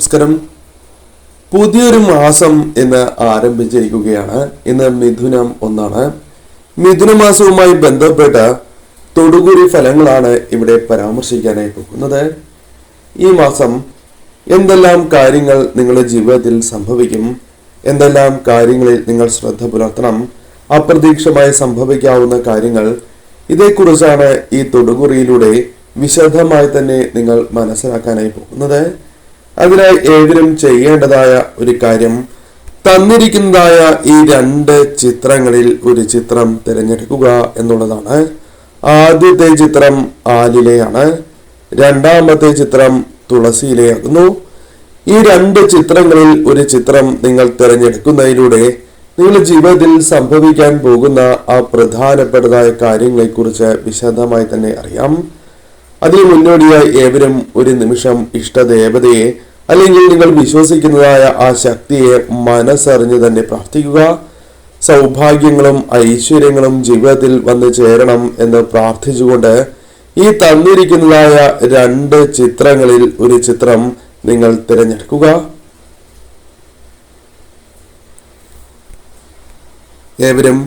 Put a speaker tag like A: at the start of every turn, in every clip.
A: നമസ്കാരം. പുതിയൊരു മാസം ഇന്ന് ആരംഭിച്ചിരിക്കുകയാണ്. ഇന്ന് മിഥുനം ഒന്നാണ്. മിഥുന മാസവുമായി ബന്ധപ്പെട്ട തൊടുകുറി ഫലങ്ങളാണ് ഇവിടെ പരാമർശിക്കാനായി പോകുന്നത്. ഈ മാസം എന്തെല്ലാം കാര്യങ്ങൾ നിങ്ങളുടെ ജീവിതത്തിൽ സംഭവിക്കും? എന്തെല്ലാം കാര്യങ്ങളിൽ നിങ്ങൾ ശ്രദ്ധ പുലർത്തണം? അപ്രതീക്ഷമായി സംഭവിക്കാവുന്ന കാര്യങ്ങൾ. ഇതേക്കുറിച്ചാണ് ഈ തൊടുകുറിയിലൂടെ വിശദമായി തന്നെ നിങ്ങൾ മനസ്സിലാക്കാനായി പോകുന്നത്. അതിനായി ഏവരും ചെയ്യേണ്ടതായ ഒരു കാര്യം തന്നിരിക്കുന്നതായ ഈ രണ്ട് ചിത്രങ്ങളിൽ ഒരു ചിത്രം തിരഞ്ഞെടുക്കുക എന്നുള്ളതാണ്. ആദ്യത്തെ ചിത്രം ആലിലയാണ്. രണ്ടാമത്തെ ചിത്രം തുളസിയിലെയാകുന്നു. ഈ രണ്ട് ചിത്രങ്ങളിൽ ഒരു ചിത്രം നിങ്ങൾ തിരഞ്ഞെടുക്കുന്നതിലൂടെ നിങ്ങളുടെ ജീവിതത്തിൽ സംഭവിക്കാൻ പോകുന്ന ആ പ്രധാനപ്പെട്ടതായ കാര്യങ്ങളെക്കുറിച്ച് വിശദമായി തന്നെ അറിയാം. അതിനു മുന്നോടിയായി ഏവരും ഒരു നിമിഷം ഇഷ്ടദേവതയെ അല്ലെങ്കിൽ നിങ്ങൾ വിശ്വസിക്കുന്നതായ ആ ശക്തിയെ മനസ്സറിഞ്ഞ് തന്നെ പ്രാർത്ഥിക്കുക. സൗഭാഗ്യങ്ങളും ഐശ്വര്യങ്ങളും ജീവിതത്തിൽ വന്നു ചേരണം എന്ന് പ്രാർത്ഥിച്ചുകൊണ്ട് ഈ തന്നിരിക്കുന്നതായ രണ്ട് ചിത്രങ്ങളിൽ ഒരു ചിത്രം നിങ്ങൾ തിരഞ്ഞെടുക്കുക. ഏവരും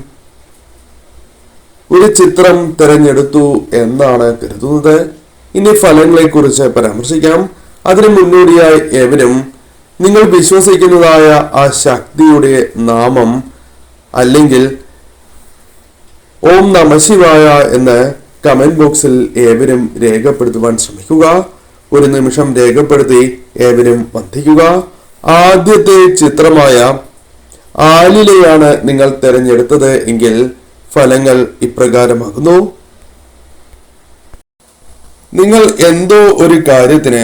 A: ഒരു ചിത്രം തിരഞ്ഞെടുത്തു എന്നാണ് കരുതുന്നത്. ഇനി ഫലങ്ങളെക്കുറിച്ച് പരാമർശിക്കാം. അതിനു മുന്നോടിയായി ഏവരും നിങ്ങൾ വിശ്വസിക്കുന്നതായ ആ ശക്തിയുടെ നാമം അല്ലെങ്കിൽ ഓം നമശിവായ എന്ന് കമന്റ് ബോക്സിൽ ഏവരും രേഖപ്പെടുത്തുവാൻ ശ്രമിക്കുക. ഒരു നിമിഷം രേഖപ്പെടുത്തി ഏവരും വന്ധിക്കുക ആദ്യത്തെ ചിത്രമായ ആലിലെയാണ് നിങ്ങൾ തിരഞ്ഞെടുത്തത് എങ്കിൽ ഫലങ്ങൾ ഇപ്രകാരമാകുന്നു. നിങ്ങൾ എന്തോ ഒരു കാര്യത്തിന്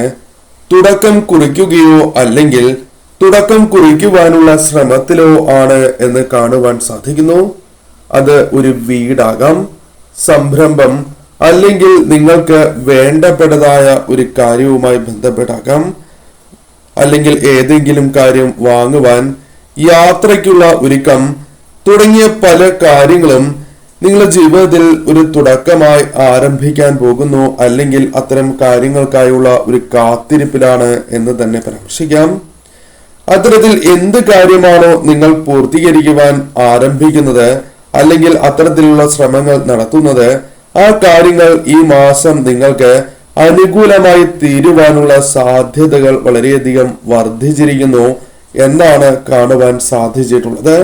A: തുടക്കം കുറിക്കുകയോ അല്ലെങ്കിൽ തുടക്കം കുറിക്കുവാനുള്ള ശ്രമത്തിലോ ആണ് എന്ന് കാണുവാൻ സാധിക്കുന്നു. അത് ഒരു വീടാകാം സംരംഭം അല്ലെങ്കിൽ നിങ്ങൾക്ക് വേണ്ടപ്പെട്ടതായ ഒരു കാര്യവുമായി ബന്ധപ്പെട്ടാകാം അല്ലെങ്കിൽ ഏതെങ്കിലും കാര്യം വാങ്ങുവാൻ യാത്രയ്ക്കുള്ള ഒരുക്കം തുടങ്ങിയ പല കാര്യങ്ങളും നിങ്ങളുടെ ജീവിതത്തിൽ ഒരു തുടക്കമായി ആരംഭിക്കാൻ പോകുന്നു അല്ലെങ്കിൽ അത്തരം കാര്യങ്ങൾക്കായുള്ള ഒരു കാത്തിരിപ്പിലാണ് എന്ന് തന്നെ പരാമർശിക്കാം. അത്തരത്തിൽ എന്ത് കാര്യമാണോ നിങ്ങൾ പൂർത്തീകരിക്കുവാൻ ആരംഭിക്കുന്നത് അല്ലെങ്കിൽ അത്തരത്തിലുള്ള ശ്രമങ്ങൾ നടത്തുന്നത് ആ കാര്യങ്ങൾ ഈ മാസം നിങ്ങൾക്ക് അനുകൂലമായി തീരുവാനുള്ള സാധ്യതകൾ വളരെയധികം വർദ്ധിച്ചിരിക്കുന്നു എന്നാണ് കാണുവാൻ സാധിച്ചിട്ടുള്ളത്.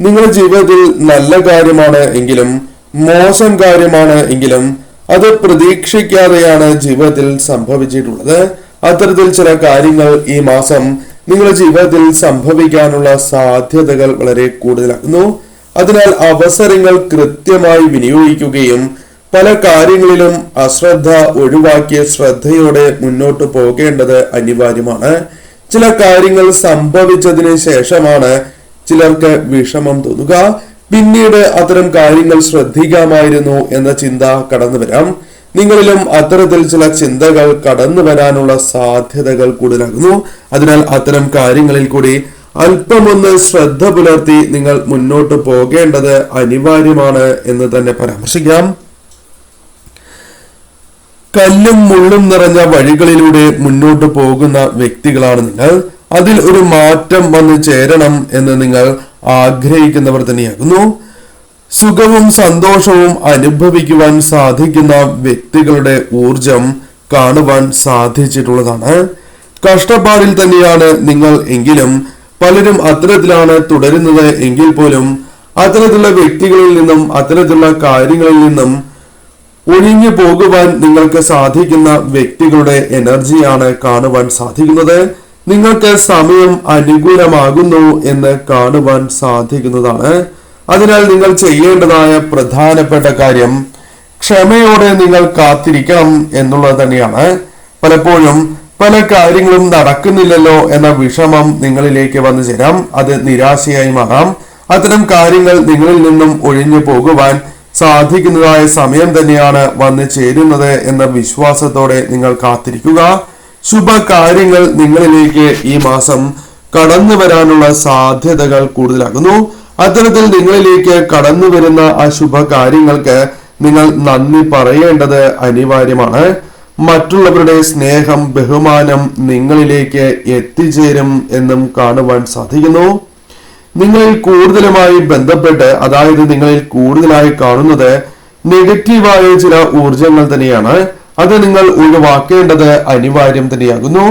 A: നിങ്ങളുടെ ജീവിതത്തിൽ നല്ല കാര്യമാണ് എങ്കിലും മോശം കാര്യമാണ് എങ്കിലും അത് പ്രതീക്ഷിക്കാതെയാണ് ജീവിതത്തിൽ സംഭവിച്ചിട്ടുള്ളത്. അത്തരത്തിൽ ചില കാര്യങ്ങൾ ഈ മാസം നിങ്ങളുടെ ജീവിതത്തിൽ സംഭവിക്കാനുള്ള സാധ്യതകൾ വളരെ കൂടുതലാകുന്നു. അതിനാൽ അവസരങ്ങൾ കൃത്യമായി വിനിയോഗിക്കുകയും പല കാര്യങ്ങളിലും അശ്രദ്ധ ഒഴിവാക്കിയ ശ്രദ്ധയോടെ മുന്നോട്ട് പോകേണ്ടത് അനിവാര്യമാണ്. ചില കാര്യങ്ങൾ സംഭവിച്ചതിന് ശേഷമാണ് ചിലർക്ക് വിഷമം തോന്നുക. പിന്നീട് അത്തരം കാര്യങ്ങൾ ശ്രദ്ധിക്കാമായിരുന്നു എന്ന ചിന്ത കടന്നു വരാം. നിങ്ങളിലും അത്തരത്തിൽ ചില ചിന്തകൾ കടന്നു വരാനുള്ള സാധ്യതകൾ കൂടുതലാകുന്നു. അതിനാൽ അത്തരം കാര്യങ്ങളിൽ കൂടി അല്പമൊന്ന് ശ്രദ്ധ പുലർത്തി നിങ്ങൾ മുന്നോട്ട് പോകേണ്ടത് അനിവാര്യമാണ് എന്ന് തന്നെ പരാമർശിക്കാം. കല്ലും മുള്ളും നിറഞ്ഞ വഴികളിലൂടെ മുന്നോട്ട് പോകുന്ന വ്യക്തികളാണ് നിങ്ങൾ. അതിൽ ഒരു മാറ്റം വന്നു ചേരണം എന്ന് നിങ്ങൾ ആഗ്രഹിക്കുന്നവർ തന്നെയാകുന്നു. സുഖവും സന്തോഷവും അനുഭവിക്കുവാൻ സാധിക്കുന്ന വ്യക്തികളുടെ ഊർജം കാണുവാൻ സാധിച്ചിട്ടുള്ളതാണ്. കഷ്ടപ്പാടിൽ തന്നെയാണ് നിങ്ങൾ എങ്കിലും പലരും അത്തരത്തിലാണ് തുടരുന്നത് എങ്കിൽ പോലും അത്തരത്തിലുള്ള വ്യക്തികളിൽ നിന്നും അത്തരത്തിലുള്ള കാര്യങ്ങളിൽ നിന്നും ഒഴിഞ്ഞു പോകുവാൻ നിങ്ങൾക്ക് സാധിക്കുന്ന വ്യക്തികളുടെ എനർജിയാണ് കാണുവാൻ സാധിക്കുന്നത്. നിങ്ങൾക്ക് സമയം അനുകൂലമാകുന്നു എന്ന് കാണുവാൻ സാധിക്കുന്നതാണ്. അതിനാൽ നിങ്ങൾ ചെയ്യേണ്ടതായ പ്രധാനപ്പെട്ട കാര്യം ക്ഷമയോടെ നിങ്ങൾ കാത്തിരിക്കണം എന്നുള്ളത് തന്നെയാണ്. പലപ്പോഴും പല കാര്യങ്ങളും നടക്കുന്നില്ലല്ലോ എന്ന വിഷമം നിങ്ങളിലേക്ക് വന്നു ചേരാം. അത് നിരാശയായി മാറാം. അത്തരം കാര്യങ്ങൾ നിങ്ങളിൽ നിന്നും ഒഴിഞ്ഞു പോകുവാൻ സാധിക്കുന്നതായ സമയം തന്നെയാണ് വന്നു ചേരുന്നത് എന്ന വിശ്വാസത്തോടെ നിങ്ങൾ കാത്തിരിക്കുക. ശുഭ കാര്യങ്ങൾ നിങ്ങളിലേക്ക് ഈ മാസം കടന്നു വരാനുള്ള സാധ്യതകൾ കൂടുതലാകുന്നു. അത്തരത്തിൽ നിങ്ങളിലേക്ക് കടന്നു വരുന്ന ആ ശുഭകാര്യങ്ങൾക്ക് നിങ്ങൾ നന്ദി പറയേണ്ടത് അനിവാര്യമാണ്. മറ്റുള്ളവരുടെ സ്നേഹം ബഹുമാനം നിങ്ങളിലേക്ക് എത്തിച്ചേരും എന്നും കാണുവാൻ സാധിക്കുന്നു. നിങ്ങളിൽ കൂടുതലുമായി ബന്ധപ്പെട്ട് അതായത് നിങ്ങളിൽ കൂടുതലായി കാണുന്നത് നെഗറ്റീവായ ചില ഊർജങ്ങൾ തന്നെയാണ്. അത് നിങ്ങൾ ഒഴിവാക്കേണ്ടത് അനിവാര്യം തന്നെയാകുന്നു.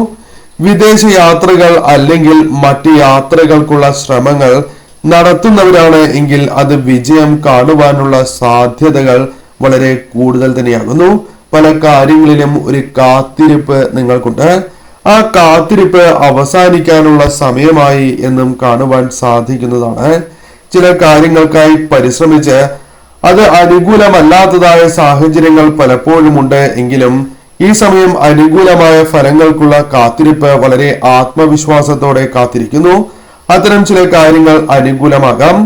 A: വിദേശ യാത്രകൾ അല്ലെങ്കിൽ മറ്റ് യാത്രകൾക്കുള്ള ശ്രമങ്ങൾ നടത്തുന്നവരാണ് എങ്കിൽ അത് വിജയം കാണുവാനുള്ള സാധ്യതകൾ വളരെ കൂടുതൽ തന്നെയാകുന്നു. പല കാര്യങ്ങളിലും ഒരു കാത്തിരിപ്പ് നിങ്ങൾക്കുണ്ട്. ആ കാത്തിരിപ്പ് അവസാനിക്കാനുള്ള സമയമായി എന്നും കാണുവാൻ സാധിക്കുന്നതാണ്. ചില കാര്യങ്ങൾക്കായി പരിശ്രമിച്ച് അത് അനുകൂലമല്ലാത്തതായ സാഹചര്യങ്ങൾ പലപ്പോഴും ഉണ്ട് എങ്കിലും ഈ സമയം അനുകൂലമായ ഫലങ്ങൾക്കുള്ള കാത്തിരിപ്പ് വളരെ ആത്മവിശ്വാസത്തോടെ കാത്തിരിക്കുന്നു. അത്തരം ചില കാര്യങ്ങൾ അനുകൂലമാകാം.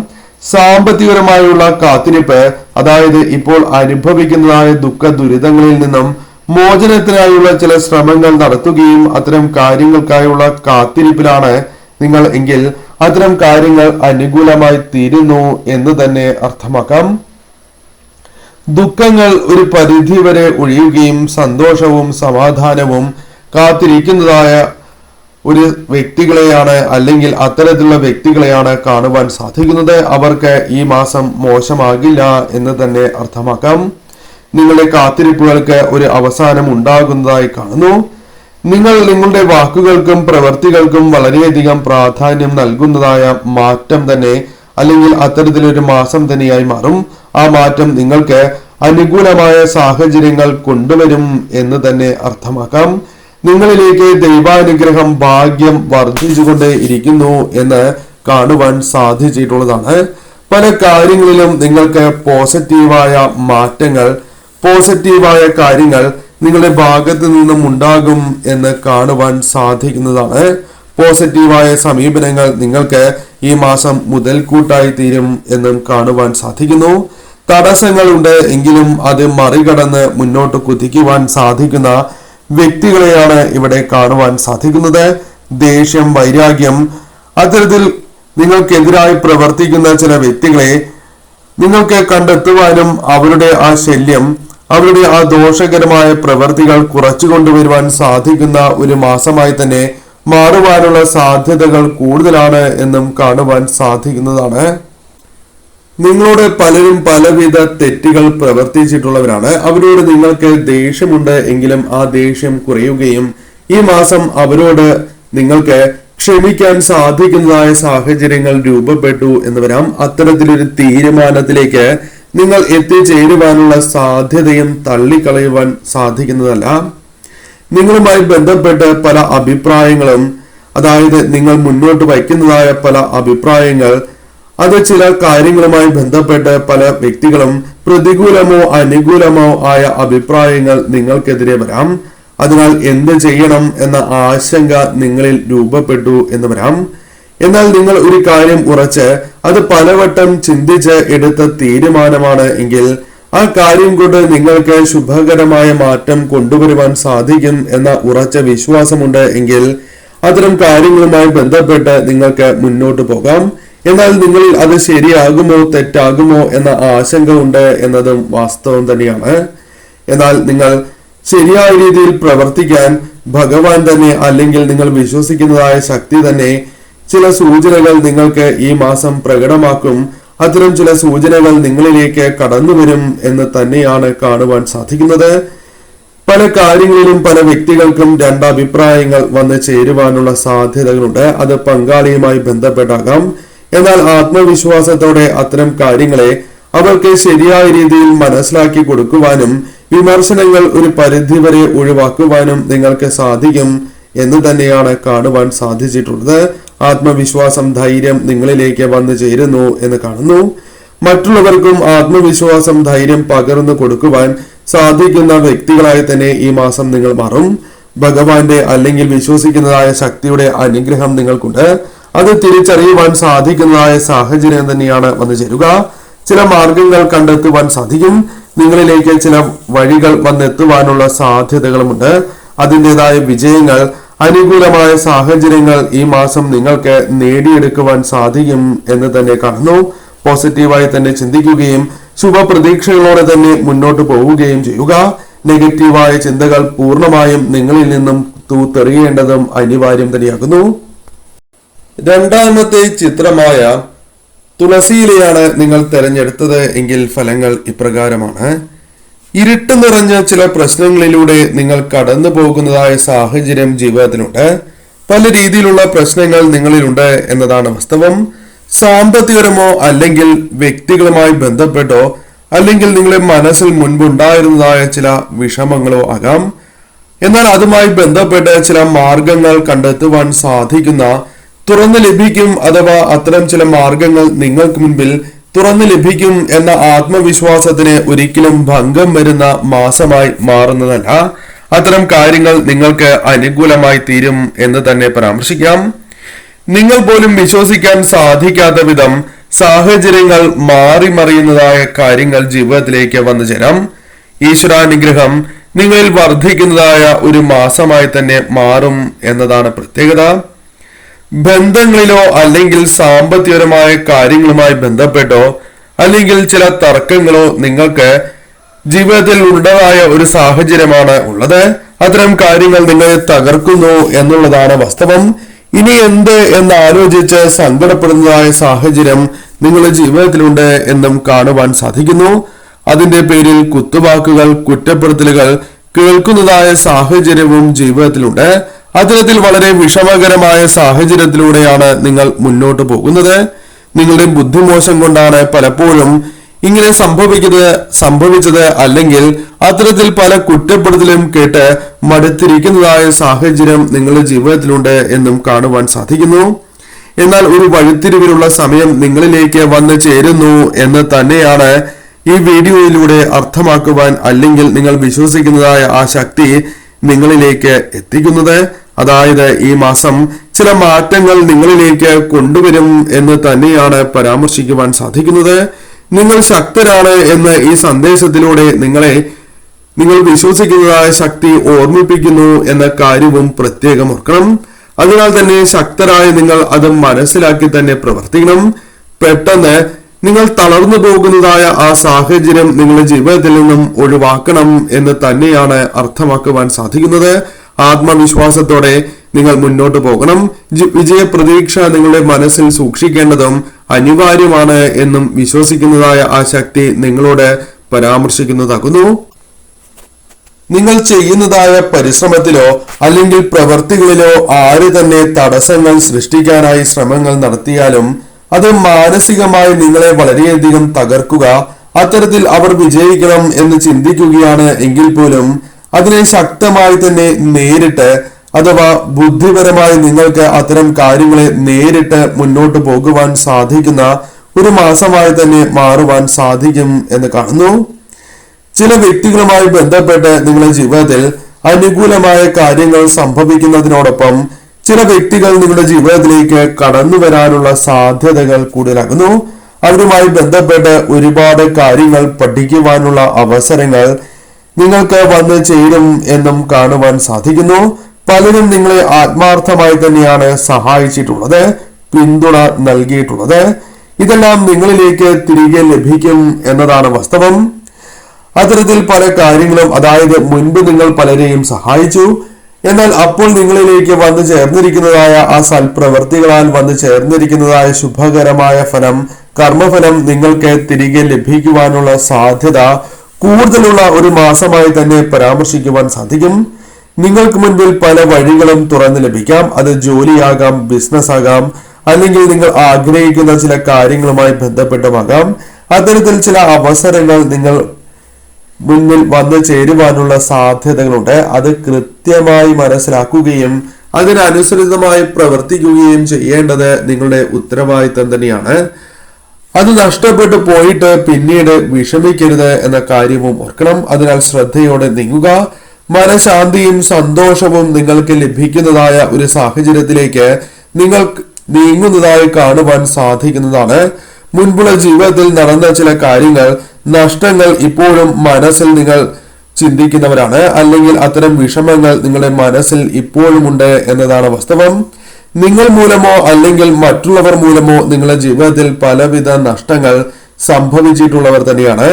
A: സാമ്പത്തികപരമായുള്ള കാത്തിരിപ്പ് അതായത് ഇപ്പോൾ അനുഭവിക്കുന്നതായ ദുഃഖ ദുരിതങ്ങളിൽ നിന്നും മോചനത്തിനായുള്ള ചില ശ്രമങ്ങൾ നടത്തുകയും അത്തരം കാര്യങ്ങൾക്കായുള്ള കാത്തിരിപ്പിലാണ് നിങ്ങൾ എങ്കിൽ അത്തരം കാര്യങ്ങൾ അനുകൂലമായി തീരുന്നു എന്ന് തന്നെ അർത്ഥമാക്കാം. ദുഃഖങ്ങൾ ഒരു പരിധി വരെ ഒഴിയുകയും സന്തോഷവും സമാധാനവും കാത്തിരിക്കുന്നതായ ഒരു വ്യക്തികളെയാണ് അല്ലെങ്കിൽ അത്തരത്തിലുള്ള വ്യക്തികളെയാണ് കാണുവാൻ സാധിക്കുന്നത്. അവർക്ക് ഈ മാസം മോശമാകില്ല എന്ന് തന്നെ അർത്ഥമാക്കാം. നിങ്ങളുടെ കാത്തിരിപ്പുകൾക്ക് ഒരു അവസാനം ഉണ്ടാകുന്നതായി കാണുന്നു. നിങ്ങൾ നിങ്ങളുടെ വാക്കുകൾക്കും പ്രവൃത്തികൾക്കും വളരെയധികം പ്രാധാന്യം നൽകുന്നതായ മാറ്റം തന്നെ അല്ലെങ്കിൽ അത്തരത്തിലൊരു മാസം തന്നെയായി മാറും. ആ മാറ്റം നിങ്ങൾക്ക് അനുകൂലമായ സാഹചര്യങ്ങൾ കൊണ്ടുവരും എന്ന് തന്നെ അർത്ഥമാക്കാം. നിങ്ങളിലേക്ക് ദൈവാനുഗ്രഹം ഭാഗ്യം വർദ്ധിച്ചുകൊണ്ടേ ഇരിക്കുന്നു എന്ന് കാണുവാൻ സാധിച്ചിട്ടുള്ളതാണ്. പല കാര്യങ്ങളിലും നിങ്ങൾക്ക് പോസിറ്റീവായ മാറ്റങ്ങൾ പോസിറ്റീവായ കാര്യങ്ങൾ നിങ്ങളുടെ ഭാഗത്ത് നിന്നും ഉണ്ടാകും എന്ന് കാണുവാൻ സാധിക്കുന്നതാണ്. പോസിറ്റീവായ സമീപനങ്ങൾ നിങ്ങൾക്ക് ഈ മാസം മുതൽക്കൂട്ടായി തീരും എന്നും കാണുവാൻ സാധിക്കുന്നു. തടസ്സങ്ങളുണ്ട് എങ്കിലും അത് മറികടന്ന് മുന്നോട്ട് കുതിക്കുവാൻ സാധിക്കുന്ന വ്യക്തികളെയാണ് ഇവിടെ കാണുവാൻ സാധിക്കുന്നത്. ദേഷ്യം വൈരാഗ്യം അത്തരത്തിൽ നിങ്ങൾക്കെതിരായി പ്രവർത്തിക്കുന്ന ചില വ്യക്തികളെ നിങ്ങൾക്ക് കണ്ടെത്തുവാനും അവരുടെ ആ ശല്യം അവരുടെ ആ ദോഷകരമായ പ്രവർത്തികൾ കുറച്ചു കൊണ്ടുവരുവാൻ സാധിക്കുന്ന ഒരു മാസമായി തന്നെ മാറുവാനുള്ള സാധ്യതകൾ കൂടുതലാണ് എന്നും കാണുവാൻ സാധിക്കുന്നതാണ്. നിങ്ങളോട് പലരും പലവിധ തെറ്റുകൾ പ്രവർത്തിച്ചിട്ടുള്ളവരാണ്. അവരോട് നിങ്ങൾക്ക് ദേഷ്യമുണ്ട് എങ്കിലും ആ ദേഷ്യം കുറയുകയും ഈ മാസം അവരോട് നിങ്ങൾക്ക് ക്ഷമിക്കാൻ സാധിക്കുന്നതായ സാഹചര്യങ്ങൾ രൂപപ്പെട്ടു എന്ന് വരാം. അത്തരത്തിലൊരു തീരുമാനത്തിലേക്ക് നിങ്ങൾ എത്തിച്ചേരുവാനുള്ള സാധ്യതയും തള്ളിക്കളയുവാൻ സാധിക്കുന്നതല്ല. നിങ്ങളുമായി ബന്ധപ്പെട്ട് പല അഭിപ്രായങ്ങളും അതായത് നിങ്ങൾ മുന്നോട്ട് വയ്ക്കുന്നതായ പല അഭിപ്രായങ്ങൾ അത് ചില കാര്യങ്ങളുമായി ബന്ധപ്പെട്ട് പല വ്യക്തികളും പ്രതികൂലമോ അനുകൂലമോ ആയ അഭിപ്രായങ്ങൾ നിങ്ങൾക്കെതിരെ വരാം. അതിനാൽ എന്ത് ചെയ്യണം എന്ന ആശങ്ക നിങ്ങളിൽ രൂപപ്പെട്ടു എന്ന് വരാം. എന്നാൽ നിങ്ങൾ ഒരു കാര്യം ഉറച്ച് അത് പലവട്ടം ചിന്തിച്ച് എടുത്ത തീരുമാനമാണ് എങ്കിൽ ആ കാര്യം കൊണ്ട് നിങ്ങൾക്ക് ശുഭകരമായ മാറ്റം കൊണ്ടുവരുവാൻ സാധിക്കും എന്ന ഉറച്ച വിശ്വാസമുണ്ട് എങ്കിൽ അത്തരം കാര്യങ്ങളുമായി ബന്ധപ്പെട്ട് നിങ്ങൾക്ക് മുന്നോട്ട് പോകാം. എന്നാൽ നിങ്ങളിൽ അത് ശരിയാകുമോ തെറ്റാകുമോ എന്ന ആശങ്ക ഉണ്ട് എന്നതും വാസ്തവം തന്നെയാണ്. എന്നാൽ നിങ്ങൾ ശരിയായ രീതിയിൽ പ്രവർത്തിക്കാൻ ഭഗവാൻ തന്നെ അല്ലെങ്കിൽ നിങ്ങൾ വിശ്വസിക്കുന്നതായ ശക്തി തന്നെ ചില സൂചനകൾ നിങ്ങൾക്ക് ഈ മാസം പ്രകടമാക്കും. അത്തരം ചില സൂചനകൾ നിങ്ങളിലേക്ക് കടന്നു വരും എന്ന് തന്നെയാണ് കാണുവാൻ സാധിക്കുന്നത്. പല കാര്യങ്ങളിലും പല വ്യക്തികൾക്കും രണ്ട് അഭിപ്രായങ്ങൾ വന്ന് ചേരുവാനുള്ള സാധ്യതകളുണ്ട്. അത് പങ്കാളിയുമായി ബന്ധപ്പെട്ടാകാം. എന്നാൽ ആത്മവിശ്വാസത്തോടെ അത്തരം കാര്യങ്ങളെ അവർക്ക് ശരിയായ രീതിയിൽ മനസ്സിലാക്കി കൊടുക്കുവാനും വിമർശനങ്ങൾ ഒരു പരിധിവരെ ഒഴിവാക്കുവാനും നിങ്ങൾക്ക് സാധിക്കും എന്ന് തന്നെയാണ് കാണുവാൻ സാധിച്ചിട്ടുള്ളത്. ആത്മവിശ്വാസം ധൈര്യം നിങ്ങളിലേക്ക് വന്നു ചേരുന്നു എന്ന് കാണുന്നു. മറ്റുള്ളവർക്കും ആത്മവിശ്വാസം ധൈര്യം പകർന്നു കൊടുക്കുവാൻ സാധിക്കുന്ന വ്യക്തികളായി തന്നെ ഈ മാസം നിങ്ങൾ മാറും. ഭഗവാന്റെ അല്ലെങ്കിൽ വിശ്വസിക്കുന്നതായ ശക്തിയുടെ അനുഗ്രഹം നിങ്ങൾക്കുണ്ട്. അത് തിരിച്ചറിയുവാൻ സാധിക്കുന്നതായ സാഹചര്യം തന്നെയാണ് വന്നു ചേരുക. ചില മാർഗങ്ങൾ കണ്ടെത്തുവാൻ സാധിക്കും. നിങ്ങളിലേക്ക് ചില വഴികൾ വന്നെത്തുവാനുള്ള സാധ്യതകളുമുണ്ട്. അതിന്റെതായ വിജയങ്ങൾ അനുകൂലമായ സാഹചര്യങ്ങൾ ഈ മാസം നിങ്ങൾക്ക് നേടിയെടുക്കുവാൻ സാധിക്കും എന്ന് തന്നെ കാണുന്നു. പോസിറ്റീവായി തന്നെ ചിന്തിക്കുകയും ശുഭപ്രതീക്ഷകളോടെ തന്നെ മുന്നോട്ട് പോവുകയും ചെയ്യുക. നെഗറ്റീവായ ചിന്തകൾ പൂർണമായും നിങ്ങളിൽ നിന്നും തൂത്തെറിയേണ്ടതും അനിവാര്യം തന്നെയാകുന്നു. രണ്ടാമത്തെ ചിത്രമായ തുളസിയിലെയാണ് നിങ്ങൾ തിരഞ്ഞെടുത്തത് എങ്കിൽ ഫലങ്ങൾ ഇപ്രകാരമാണ്. ഇരുട്ട് നിറഞ്ഞ ചില പ്രശ്നങ്ങളിലൂടെ നിങ്ങൾ കടന്നു പോകുന്നതായ സാഹചര്യം ജീവിതത്തിനുണ്ട് പല രീതിയിലുള്ള പ്രശ്നങ്ങൾ നിങ്ങളിലുണ്ട് എന്നതാണ് വാസ്തവം. സാമ്പത്തികരമോ അല്ലെങ്കിൽ വ്യക്തികളുമായി ബന്ധപ്പെട്ടോ അല്ലെങ്കിൽ നിങ്ങളുടെ മനസ്സിൽ മുൻപുണ്ടായിരുന്നതായ ചില വിഷമങ്ങളോ ആകാം. എന്നാൽ അതുമായി ബന്ധപ്പെട്ട് ചില മാർഗങ്ങൾ കണ്ടെത്തുവാൻ സാധിക്കുന്ന തുറന്നു ലഭിക്കും അഥവാ അത്തരം ചില മാർഗങ്ങൾ നിങ്ങൾക്ക് മുൻപിൽ തുറന്നു ലഭിക്കും എന്ന ആത്മവിശ്വാസത്തിന് ഒരിക്കലും ഭംഗം വരുന്ന മാസമായി മാറുന്നതല്ല. അത്തരം കാര്യങ്ങൾ നിങ്ങൾക്ക് അനുകൂലമായി തീരും എന്ന് തന്നെ പരാമർശിക്കാം. നിങ്ങൾ പോലും വിശ്വസിക്കാൻ സാധിക്കാത്ത വിധം സാഹചര്യങ്ങൾ മാറി മറിയുന്നതായ കാര്യങ്ങൾ ജീവിതത്തിലേക്ക് വന്നു ചേരാം. ഈശ്വരാനുഗ്രഹം നിങ്ങളിൽ വർദ്ധിക്കുന്നതായ ഒരു മാസമായി തന്നെ മാറും എന്നതാണ് പ്രത്യേകത. ബന്ധങ്ങളിലോ അല്ലെങ്കിൽ സാമ്പത്തികപരമായ കാര്യങ്ങളുമായി ബന്ധപ്പെട്ടോ അല്ലെങ്കിൽ ചില തർക്കങ്ങളോ നിങ്ങൾക്ക് ജീവിതത്തിൽ ഉണ്ടതായ ഒരു സാഹചര്യമാണ് ഉള്ളത്. അത്തരം കാര്യങ്ങൾ നിങ്ങളെ തകർക്കുന്നു എന്നുള്ളതാണ് വാസ്തവം. ഇനി എന്ത് എന്ന് ആലോചിച്ച് സങ്കടപ്പെടുന്നതായ സാഹചര്യം നിങ്ങളുടെ ജീവിതത്തിലുണ്ട് എന്നും കാണുവാൻ സാധിക്കുന്നു. അതിന്റെ പേരിൽ കുത്തുവാക്കുകൾ കുറ്റപ്പെടുത്തലുകൾ കേൾക്കുന്നതായ സാഹചര്യവും ജീവിതത്തിലുണ്ട്. അത്തരത്തിൽ വളരെ വിഷമകരമായ സാഹചര്യത്തിലൂടെയാണ് നിങ്ങൾ മുന്നോട്ട് പോകുന്നത്. നിങ്ങളുടെ ബുദ്ധിമോശം കൊണ്ടാണ് പലപ്പോഴും ഇങ്ങനെ സംഭവിക്കുന്നത് സംഭവിച്ചത് അല്ലെങ്കിൽ അത്തരത്തിൽ പല കുറ്റപ്പെടുത്തലും കേട്ട് മടുത്തിരിക്കുന്നതായ സാഹചര്യം നിങ്ങളുടെ ജീവിതത്തിലുണ്ട് എന്നും കാണുവാൻ സാധിക്കുന്നു. എന്നാൽ ഒരു വഴിത്തിരിവിലുള്ള സമയം നിങ്ങളിലേക്ക് വന്നു ചേരുന്നു എന്ന് തന്നെയാണ് ഈ വീഡിയോയിലൂടെ അർത്ഥമാക്കുവാൻ അല്ലെങ്കിൽ നിങ്ങൾ വിശ്വസിക്കുന്നതായ ആ ശക്തി നിങ്ങളിലേക്ക് എത്തിക്കുന്നത്. അതായത് ഈ മാസം ചില മാറ്റങ്ങൾ നിങ്ങളിലേക്ക് കൊണ്ടുവരും എന്ന് തന്നെയാണ് പരാമർശിക്കുവാൻ സാധിക്കുന്നത്. നിങ്ങൾ ശക്തരാണ് എന്ന് ഈ സന്ദേശത്തിലൂടെ നിങ്ങളെ നിങ്ങൾ വിശ്വസിക്കുന്നതായ ശക്തി ഓർമ്മിപ്പിക്കുന്നു എന്ന കാര്യവും പ്രത്യേകം ഓർക്കണം. അതിനാൽ തന്നെ ശക്തരായ നിങ്ങൾ അത് മനസ്സിലാക്കി തന്നെ പ്രവർത്തിക്കണം. പെട്ടെന്ന് നിങ്ങൾ തളർന്നു പോകുന്നതായ ആ സാഹചര്യം നിങ്ങളുടെ ജീവിതത്തിൽ നിന്നും ഒഴിവാക്കണം എന്ന് തന്നെയാണ് അർത്ഥമാക്കുവാൻ സാധിക്കുന്നത്. ആത്മവിശ്വാസത്തോടെ നിങ്ങൾ മുന്നോട്ട് പോകണം. വിജയ പ്രതീക്ഷ നിങ്ങളുടെ മനസ്സിൽ സൂക്ഷിക്കേണ്ടതും അനിവാര്യമാണ് എന്നും വിശ്വസിക്കുന്നതായ ആ ശക്തി നിങ്ങളോട് പരാമർശിക്കുന്നതാകുന്നു. നിങ്ങൾ ചെയ്യുന്നതായ പരിശ്രമത്തിലോ അല്ലെങ്കിൽ പ്രവൃത്തികളിലോ ആര് തന്നെ തടസ്സങ്ങൾ സൃഷ്ടിക്കാനായി ശ്രമങ്ങൾ നടത്തിയാലും അത് മാനസികമായി നിങ്ങളെ വളരെയധികം തകർക്കുക. അത്തരത്തിൽ അവർ വിജയിക്കണം എന്ന് ചിന്തിക്കുകയാണ് എങ്കിൽ പോലും അതിനെ ശക്തമായി തന്നെ നേരിട്ട് അഥവാ ബുദ്ധിപരമായി നിങ്ങൾക്ക് അത്തരം കാര്യങ്ങളെ നേരിട്ട് മുന്നോട്ട് പോകുവാൻ സാധിക്കുന്ന ഒരു മാസമായി തന്നെ മാറുവാൻ സാധിക്കും എന്ന് കാണുന്നു. ചില വ്യക്തികളുമായി ബന്ധപ്പെട്ട് നിങ്ങളുടെ ജീവിതത്തിൽ അനുകൂലമായ കാര്യങ്ങൾ സംഭവിക്കുന്നതിനോടൊപ്പം ചില വ്യക്തികൾ നിങ്ങളുടെ ജീവിതത്തിലേക്ക് കടന്നു വരാനുള്ള സാധ്യതകൾ കൂടുതലാകുന്നു. അവരുമായി ബന്ധപ്പെട്ട് ഒരുപാട് കാര്യങ്ങൾ പഠിക്കുവാനുള്ള അവസരങ്ങൾ നിങ്ങൾക്ക് വന്ന് ചേരും എന്നും കാണുവാൻ സാധിക്കുന്നു. പലരും നിങ്ങളെ ആത്മാർത്ഥമായി തന്നെയാണ് സഹായിച്ചിട്ടുള്ളത് പിന്തുണ നൽകിയിട്ടുള്ളത്. ഇതെല്ലാം നിങ്ങളിലേക്ക് തിരികെ ലഭിക്കും എന്നതാണ് വാസ്തവം. അത്തരത്തിൽ പല കാര്യങ്ങളും അതായത് മുൻപ് നിങ്ങൾ പലരെയും സഹായിച്ചു എന്നാൽ അപ്പോൾ നിങ്ങളിലേക്ക് വന്നു ചേർന്നിരിക്കുന്നതായ ആ സൽപ്രവർത്തികളാൽ വന്നു ചേർന്നിരിക്കുന്നതായ ശുഭകരമായ ഫലം കർമ്മഫലം നിങ്ങൾക്ക് തിരികെ ലഭിക്കുവാനുള്ള സാധ്യത കൂടുതലുള്ള ഒരു മാസമായി തന്നെ പരാമർശിക്കുവാൻ സാധിക്കും. നിങ്ങൾക്ക് മുൻപിൽ പല വഴികളും തുറന്നു ലഭിക്കാം. അത് ജോലിയാകാം ബിസിനസ് ആകാം അല്ലെങ്കിൽ നിങ്ങൾ ആഗ്രഹിക്കുന്ന ചില കാര്യങ്ങളുമായി ബന്ധപ്പെട്ടുമാകാം. അത്തരത്തിൽ ചില അവസരങ്ങൾ നിങ്ങൾ മുന്നിൽ വന്ന് ചേരുവാനുള്ള സാധ്യതകളുണ്ട്. അത് കൃത്യമായി മനസ്സിലാക്കുകയും അതിനനുസൃതമായി പ്രവർത്തിക്കുകയും ചെയ്യേണ്ടത് നിങ്ങളുടെ ഉത്തരവാദിത്തം തന്നെയാണ്. അത് നഷ്ടപ്പെട്ടു പോയിട്ട് പിന്നീട് വിഷമിക്കരുത് എന്ന കാര്യവും ഓർക്കണം. അതിനാൽ ശ്രദ്ധയോടെ നീങ്ങുക. മനഃശാന്തിയും സന്തോഷവും നിങ്ങൾക്ക് ലഭിക്കുന്നതായ ഒരു സാഹചര്യത്തിലേക്ക് നിങ്ങൾ നീങ്ങുന്നതായി കാണുവാൻ സാധിക്കുന്നതാണ്. മുൻപുള്ള ജീവിതത്തിൽ നടന്ന ചില കാര്യങ്ങൾ നഷ്ടങ്ങൾ ഇപ്പോഴും മനസ്സിൽ നിങ്ങൾ ചിന്തിക്കുന്നവരാണ്. അല്ലെങ്കിൽ അത്തരം വിഷമങ്ങൾ നിങ്ങളുടെ മനസ്സിൽ ഇപ്പോഴുമുണ്ട് എന്നതാണ് വാസ്തവം. നിങ്ങൾ മൂലമോ അല്ലെങ്കിൽ മറ്റുള്ളവർ മൂലമോ നിങ്ങളുടെ ജീവിതത്തിൽ പലവിധ നഷ്ടങ്ങൾ സംഭവിച്ചിട്ടുള്ളവർ തന്നെയാണ്.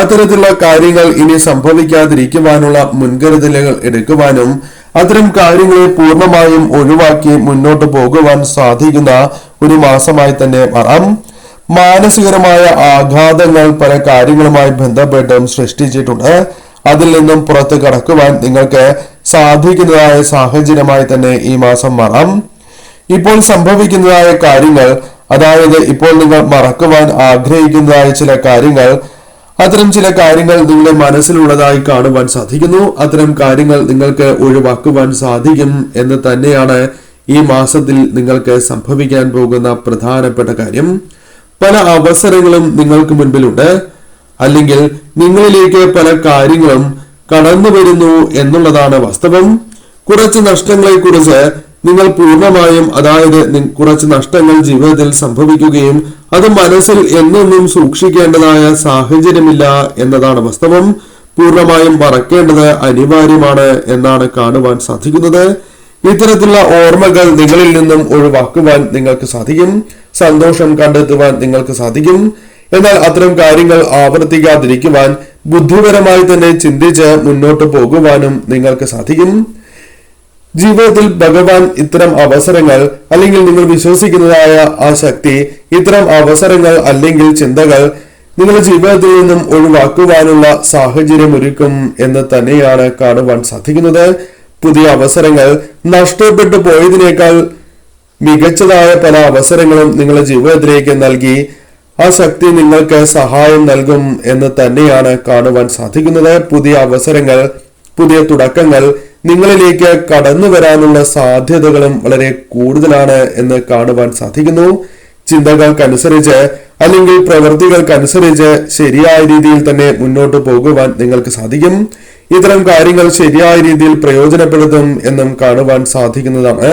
A: അത്തരത്തിലുള്ള കാര്യങ്ങൾ ഇനി സംഭവിക്കാതിരിക്കുവാനുള്ള മുൻകരുതലുകൾ എടുക്കുവാനും അത്തരം കാര്യങ്ങളെ പൂർണമായും ഒഴിവാക്കി മുന്നോട്ട് പോകുവാൻ സാധിക്കുന്ന ഒരു മാസമായി തന്നെ മാറാം. മാനസികരമായ ആഘാതങ്ങൾ പല കാര്യങ്ങളുമായി ബന്ധപ്പെട്ടും സൃഷ്ടിച്ചിട്ടുണ്ട്. അതിൽ നിന്നും പുറത്ത് കടക്കുവാൻ നിങ്ങൾക്ക് സാധിക്കുന്നതായ സാഹചര്യമായി തന്നെ ഈ മാസം മാറാം. ഇപ്പോൾ സംഭവിക്കുന്നതായ കാര്യങ്ങൾ അതായത് ഇപ്പോൾ നിങ്ങൾ മറക്കുവാൻ ആഗ്രഹിക്കുന്നതായ ചില കാര്യങ്ങൾ അത്തരം ചില കാര്യങ്ങൾ നിങ്ങളുടെ മനസ്സിലുള്ളതായി കാണുവാൻ സാധിക്കുന്നു. അത്തരം കാര്യങ്ങൾ നിങ്ങൾക്ക് ഒഴിവാക്കുവാൻ സാധിക്കും എന്ന് തന്നെയാണ് ഈ മാസത്തിൽ നിങ്ങൾക്ക് സംഭവിക്കാൻ പോകുന്ന പ്രധാനപ്പെട്ട കാര്യം. പല അവസരങ്ങളും നിങ്ങൾക്ക് മുൻപിലുണ്ട്. അല്ലെങ്കിൽ നിങ്ങളിലേക്ക് പല കാര്യങ്ങളും കടന്നു വരുന്നു എന്നുള്ളതാണ് വാസ്തവം. കുറച്ച് നഷ്ടങ്ങളെ കുറിച്ച് നിങ്ങൾ പൂർണമായും അതായത് കുറച്ച് നഷ്ടങ്ങൾ ജീവിതത്തിൽ സംഭവിക്കുകയും അത് മനസ്സിൽ എന്നൊന്നും സൂക്ഷിക്കേണ്ടതായ സാഹചര്യമില്ല എന്നതാണ് വാസ്തവം. പൂർണമായും മറക്കേണ്ടത് അനിവാര്യമാണ് എന്നാണ് കാണുവാൻ സാധിക്കുന്നത്. ഇത്തരത്തിലുള്ള ഓർമ്മകൾ നിങ്ങളിൽ നിന്നും ഒഴിവാക്കുവാൻ നിങ്ങൾക്ക് സാധിക്കും. സന്തോഷം കണ്ടെത്തുവാൻ നിങ്ങൾക്ക് സാധിക്കും. എന്നാൽ അത്തരം കാര്യങ്ങൾ ആവർത്തിക്കാതിരിക്കുവാൻ ബുദ്ധിപരമായി തന്നെ ചിന്തിച്ച് മുന്നോട്ട് പോകുവാനും നിങ്ങൾക്ക് സാധിക്കും. ജീവിതത്തിൽ ഭഗവാൻ ഇത്തരം അവസരങ്ങൾ അല്ലെങ്കിൽ നിങ്ങൾ വിശ്വസിക്കുന്നതായ ആ ശക്തി ഇത്തരം അവസരങ്ങൾ അല്ലെങ്കിൽ ചിന്തകൾ നിങ്ങളുടെ ജീവിതത്തിൽ നിന്നും ഒഴിവാക്കുവാനുള്ള സാഹചര്യം ഒരുക്കും എന്ന് തന്നെയാണ് കാണുവാൻ സാധിക്കുന്നത്. പുതിയ അവസരങ്ങൾ നഷ്ടപ്പെട്ടു പോയതിനേക്കാൾ മികച്ചതായ പല അവസരങ്ങളും നിങ്ങളുടെ ജീവിതത്തിലേക്ക് നൽകി. ആ ശക്തി നിങ്ങൾക്ക് സഹായം നൽകും എന്ന് തന്നെയാണ് കാണുവാൻ സാധിക്കുന്നത്. പുതിയ അവസരങ്ങൾ പുതിയ തുടക്കങ്ങൾ നിങ്ങളിലേക്ക് കടന്നു വരാനുള്ള സാധ്യതകളും വളരെ കൂടുതലാണ് എന്ന് കാണുവാൻ സാധിക്കുന്നു. ചിന്തകൾക്കനുസരിച്ച് അല്ലെങ്കിൽ പ്രവൃത്തികൾക്കനുസരിച്ച് ശരിയായ രീതിയിൽ തന്നെ മുന്നോട്ട് പോകുവാൻ നിങ്ങൾക്ക് സാധിക്കും. ഇത്തരം കാര്യങ്ങൾ ശരിയായ രീതിയിൽ പ്രയോജനപ്പെടുത്തും എന്നും കാണുവാൻ സാധിക്കുന്നതാണ്.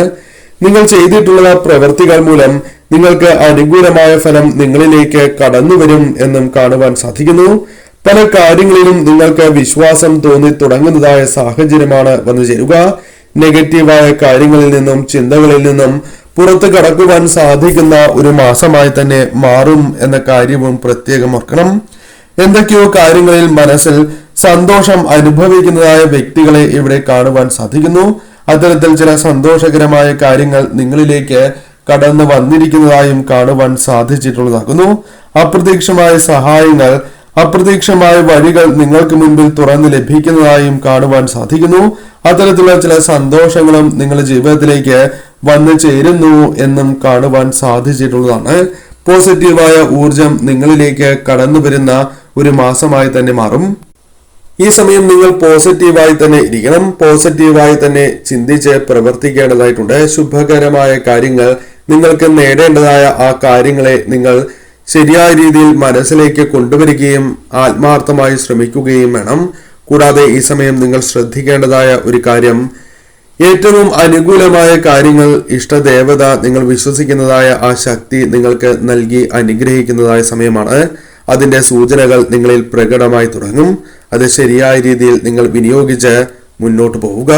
A: നിങ്ങൾ ചെയ്തിട്ടുള്ള പ്രവൃത്തികൾ മൂലം നിങ്ങൾക്ക് അനുകൂലമായ ഫലം നിങ്ങളിലേക്ക് കടന്നു വരും എന്നും കാണുവാൻ സാധിക്കുന്നു. പല കാര്യങ്ങളിലും നിങ്ങൾക്ക് വിശ്വാസം തോന്നി തുടങ്ങുന്നതായ സാഹചര്യമാണ് വന്നു ചേരുക. നെഗറ്റീവായ കാര്യങ്ങളിൽ നിന്നും ചിന്തകളിൽ നിന്നും പുറത്തു കടക്കുവാൻ സാധിക്കുന്ന ഒരു മാസമായി തന്നെ മാറും എന്ന കാര്യവും പ്രത്യേകം ഓർക്കണം. എന്തൊക്കെയോ കാര്യങ്ങളിൽ മനസ്സിൽ സന്തോഷം അനുഭവിക്കുന്നതായ വ്യക്തികളെ ഇവിടെ കാണുവാൻ സാധിക്കുന്നു. അത്തരത്തിൽ ചില സന്തോഷകരമായ കാര്യങ്ങൾ നിങ്ങളിലേക്ക് കടന്നു വന്നിരിക്കുന്നതായും കാണുവാൻ സാധിച്ചിട്ടുള്ളതാകുന്നു. അപ്രതീക്ഷമായ സഹായങ്ങൾ അപ്രതീക്ഷമായ വഴികൾ നിങ്ങൾക്ക് മുൻപിൽ തുറന്ന് ലഭിക്കുന്നതായും കാണുവാൻ സാധിക്കുന്നു. അത്തരത്തിലുള്ള ചില സന്തോഷങ്ങളും നിങ്ങളുടെ ജീവിതത്തിലേക്ക് വന്നു ചേരുന്നു എന്നും കാണുവാൻ സാധിച്ചിട്ടുള്ളതാണ്. പോസിറ്റീവായ ഊർജം നിങ്ങളിലേക്ക് കടന്നു വരുന്ന ഒരു മാസമായി തന്നെ മാറും. ഈ സമയം നിങ്ങൾ പോസിറ്റീവായി തന്നെ ഇരിക്കണം. പോസിറ്റീവായി തന്നെ ചിന്തിച്ച് പ്രവർത്തിക്കേണ്ടതായിട്ടുണ്ട്. ശുഭകരമായ കാര്യങ്ങൾ നിങ്ങൾക്ക് നേടേണ്ടതായ ആ കാര്യങ്ങളെ നിങ്ങൾ ശരിയായ രീതിയിൽ മനസ്സിലേക്ക് കൊണ്ടുവരികയും ആത്മാർത്ഥമായി ശ്രമിക്കുകയും വേണം. കൂടാതെ ഈ സമയം നിങ്ങൾ ശ്രദ്ധിക്കേണ്ടതായ ഒരു കാര്യം ഏറ്റവും അനുകൂലമായ കാര്യങ്ങൾ ഇഷ്ടദേവത നിങ്ങൾ വിശ്വസിക്കുന്നതായ ആ ശക്തി നിങ്ങൾക്ക് നൽകി അനുഗ്രഹിക്കുന്നതായ സമയമാണ്. അതിന്റെ സൂചനകൾ നിങ്ങളിൽ പ്രകടമായി തുടങ്ങും. അത് ശരിയായ രീതിയിൽ നിങ്ങൾ വിനിയോഗിച്ച് മുന്നോട്ട് പോവുക.